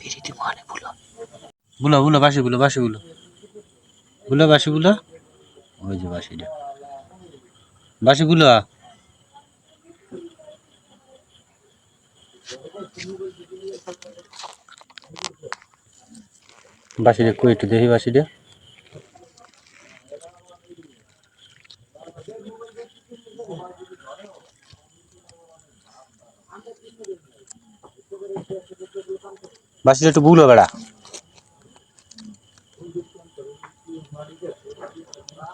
বিরিতি মানে বুলো। বুলো বুলো বাসি বুলো বাসি বুলো। বুলো বাসি বুলো। ওই যে বাসিটা বাসি বুলো? বাসিটা কই একটু দেখি বাসিটা বাসিটা একটু বুলো বেড়া।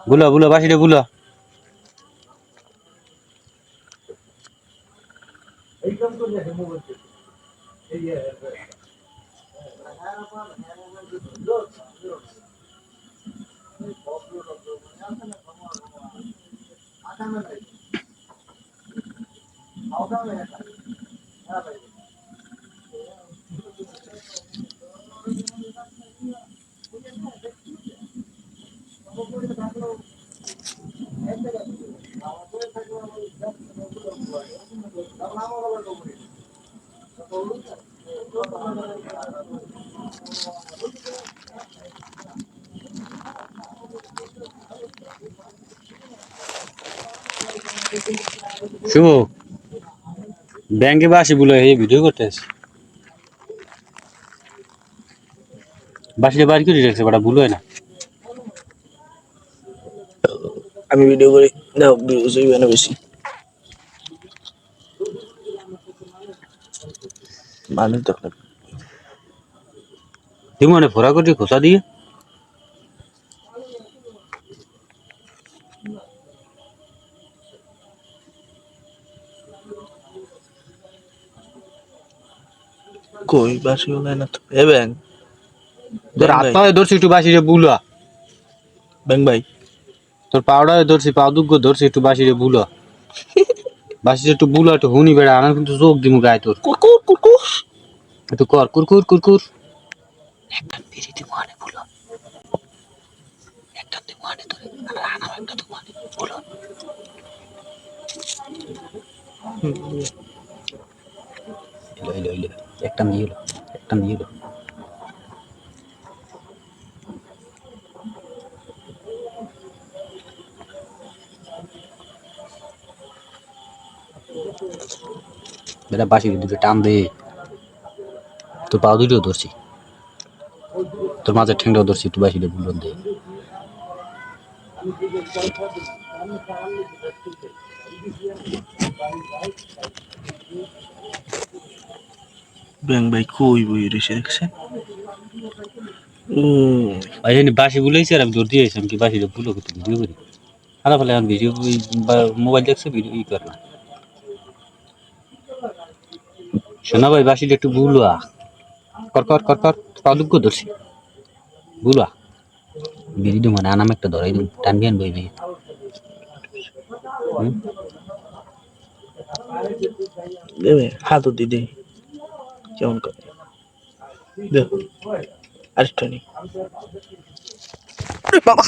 বুলো বুলো বাসিটা বুলো শুভ। ব্যাংকে বাসি বুলো এই ভিডিও করতে আসি বাসিটা বাড়ি করে রাখছে বাটা ভুল হয় না। আমি ভিডিও করি। না ভিউজ না বেশি। মানুষ দেখলাম তুমি মানে ফোরা করে খোসা দিয়ে। কই বাসি হলে না তো? এ ব্যাং। তোর হাত পায়ে ধরছি একটু বাসিরে বুলা। ব্যাং ভাই। তোর পাউডারে ধরছি পাও দুগ্গ ধরছি একটু বাসিরে বুলা। বাসিরে একটু বুলা একটু হুনি বেড়া আমার কিন্তু চোখ দিমু গায়ে তোর। কুকুর কুকুর। একটু কর কুরকুর কুরকুর একটা বিরিতি বুলা একটা তুই তোর আনাম একটা তুই একটা নিয়ে এলো, একটা নিয়ে এলো। বেটা বাসি, দুটো টান দে। তোর পা দুটো ধরছি। তোর মাঝে ঠেংটাও ধরছি একটু বাসি বুলন ব্যাং ভাই কই বই রেসে ও ভাই জানি বাসি বুলাইছে আর আমি দিয়ে আমি কি বাসি বুলো করতে ভিডিও করি? আলা ফলে আমি ভিডিও মোবাইল দেখছে ভিডিও ই কর না। শোনা ভাই বাসিটা একটু বুলুয়া। কর কর কর কর পাদুক্য ধরছি। বুলুয়া বিড়ি দিব মানে আনাম একটা ধরাই দিব টান আন বই বিয়ে দেবে হাত দিদি কেমন করে? দেখ আরেকটা নি। বাবা।